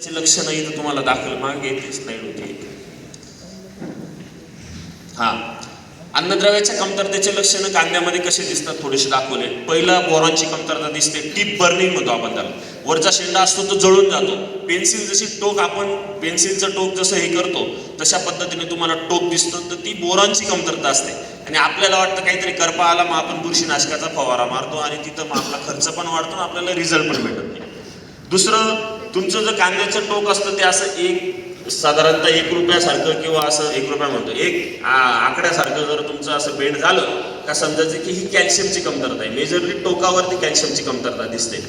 लक्ष नाही तर तुम्हाला दाखल मागे येते नाही होती हा. अन्नद्रव्याच्या कमतरतेचे लक्षणं कांद्यामध्ये कसे दिसतात थोडेसे दाखवले. पहिला बोरॉनची कमतरता दिसते टीप बर्निंग म्हणतो आपण त्याला. वरचा शेंडा असतो तो जळून जातो. पेन्सिल जशी टोक आपण पेन्सिलचं टोक जसं हे करतो तशा पद्धतीने तुम्हाला टोक दिसतो तर ती बोरॉनची कमतरता असते. आणि आपल्याला वाटतं काहीतरी करपा आला मग आपण बुरशीनाशकाचा फवारा मारतो आणि तिथं मग आपला खर्च पण वाढतो आणि आपल्याला रिझल्ट पण भेटत नाही. दुसरं तुमचं जर कांद्याचं टोक असतं ते असं एक साधारणतः एक रुपयासारखं किंवा असं एक रुपया म्हणतो. एक आकड्यासारखं जर तुमचं असं बेंड झालं का समजायचं की ही कॅल्शियमची कमतरता आहे. मेजरली टोकावरती कॅल्शियमची कमतरता दिसते.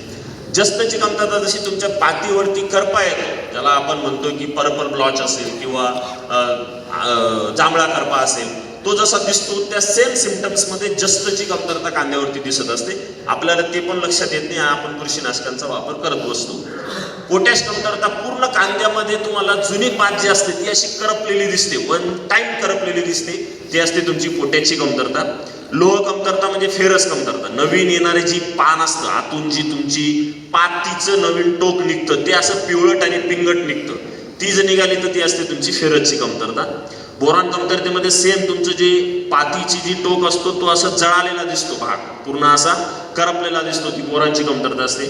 जस्तची कमतरता जशी तुमच्या पातीवरती करपा येतो ज्याला आपण म्हणतो की पर्पल ब्लॉच असेल किंवा जांभळा करपा असेल तो जसा दिसतो त्या सेम सिमटम्समध्ये जस्तची कमतरता कांद्यावरती दिसत असते आपल्याला ते पण लक्षात येत नाही आपण कृषीनाशकांचा वापर करत बसतो. पोटॅश कमतरता पूर्ण कांद्यामध्ये तुम्हाला जुनी पात जी असते ती अशी करपलेली दिसते वन टाइम करपलेली दिसते ती असते तुमची पोटॅशची कमतरता. लोह कमतरता म्हणजे फेरस कमतरता. नवीन येणारे जी पान असतं आतून जी तुमची पातीचं नवीन टोक निघतं ते असं पिवळट आणि पिंगट निघतं. ती जर निघाली तर ती असते तुमची फेरसची कमतरता. बोरॉन कमतरतेमध्ये सेम तुमचं जे पातीची जी टोक असतो तो असा जळालेला दिसतो भाग. पूर्ण असा करपलेला दिसतो ती बोरांची कमतरता असते.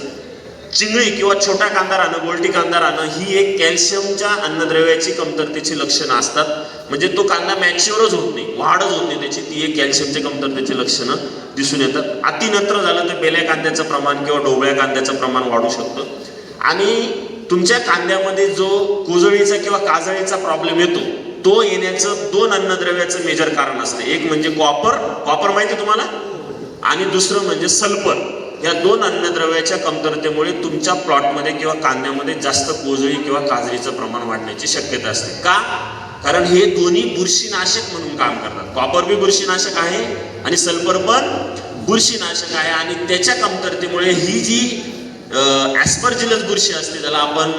चिंगळी किंवा छोटा कांदा राहणं गोलटी कांदा राहणं ही एक कॅल्शियमच्या अन्नद्रव्याची कमतरतेची लक्षणं असतात. म्हणजे तो कांदा मॅच्युअरच होत नाही वाढच होत नाही त्याची. ती एक कॅल्शियमच्या कमतरतेची लक्षणं दिसून येतात. अतिनत्र झालं तर बेल्या कांद्याचं प्रमाण किंवा ढोबळ्या कांद्याचं प्रमाण वाढू शकतं. आणि तुमच्या कांद्यामध्ये जो कुजळीचा किंवा काजळीचा प्रॉब्लेम येतो तो येण्याचं दोन अन्नद्रव्याचं मेजर कारण असतं. एक म्हणजे कॉपर कॉपर माहिती आहे तुम्हाला? आणि दुसरं म्हणजे सल्फर या दोन अन्नद्रव्याच्या कमतरतेमुळे तुमच्या प्लॉटमध्ये किंवा कांद्यामध्ये जास्त कोजळी किंवा काजळीचं प्रमाण वाढण्याची शक्यता असते. का? कारण हे दोन्ही बुरशीनाशक म्हणून काम करतात. कॉपर बी बुरशीनाशक आहे आणि सल्फर पण बुरशीनाशक आहे. आणि त्याच्या कमतरतेमुळे ही जी ॲस्पर्जिलस बुरशी असते ज्याला आपण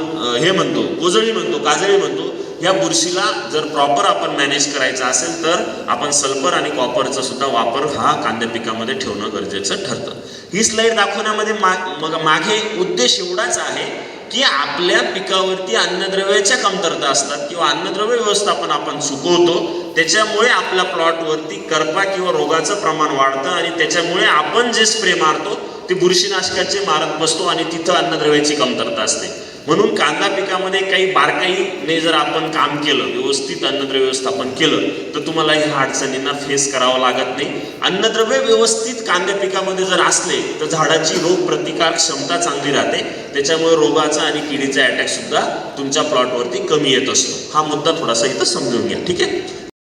हे म्हणतो कोजळी म्हणतो काजळी म्हणतो या बुरशीला जर प्रॉपर आपण मॅनेज करायचं असेल तर आपण सल्फर आणि कॉपरचा सुद्धा वापर हा कांद्या पिकामध्ये ठेवणं गरजेचं ठरतं. ही स्लाईड दाखवण्यामध्ये मा मग मागे उद्देश एवढाच आहे की आपल्या पिकावरती अन्नद्रव्याच्या कमतरता असतात किंवा अन्नद्रव्य व्यवस्थापन आपण चुकवतो त्याच्यामुळे आपल्या प्लॉटवरती करपा किंवा रोगाचं प्रमाण वाढतं आणि त्याच्यामुळे आपण जे स्प्रे मारतो ते बुरशीनाशकाचे मारत बसतो आणि तिथं अन्नद्रव्याची कमतरता असते. म्हणून कांदा पिकामध्ये काही बारकाईने जर आपण काम केलं व्यवस्थित अन्नद्रव्य व्यवस्थापन केलं तर तुम्हाला ह्या अडचणींना फेस करावं लागत नाही. अन्नद्रव्य व्यवस्थित कांद्या पिकामध्ये जर असले तर झाडाची रोग प्रतिकार क्षमता चांगली राहते. त्याच्यामुळे रोगाचा आणि किडीचा अटॅक सुद्धा तुमच्या प्लॉटवरती कमी येत असतो. हा मुद्दा थोडासा इथं समजून घ्या ठीक आहे?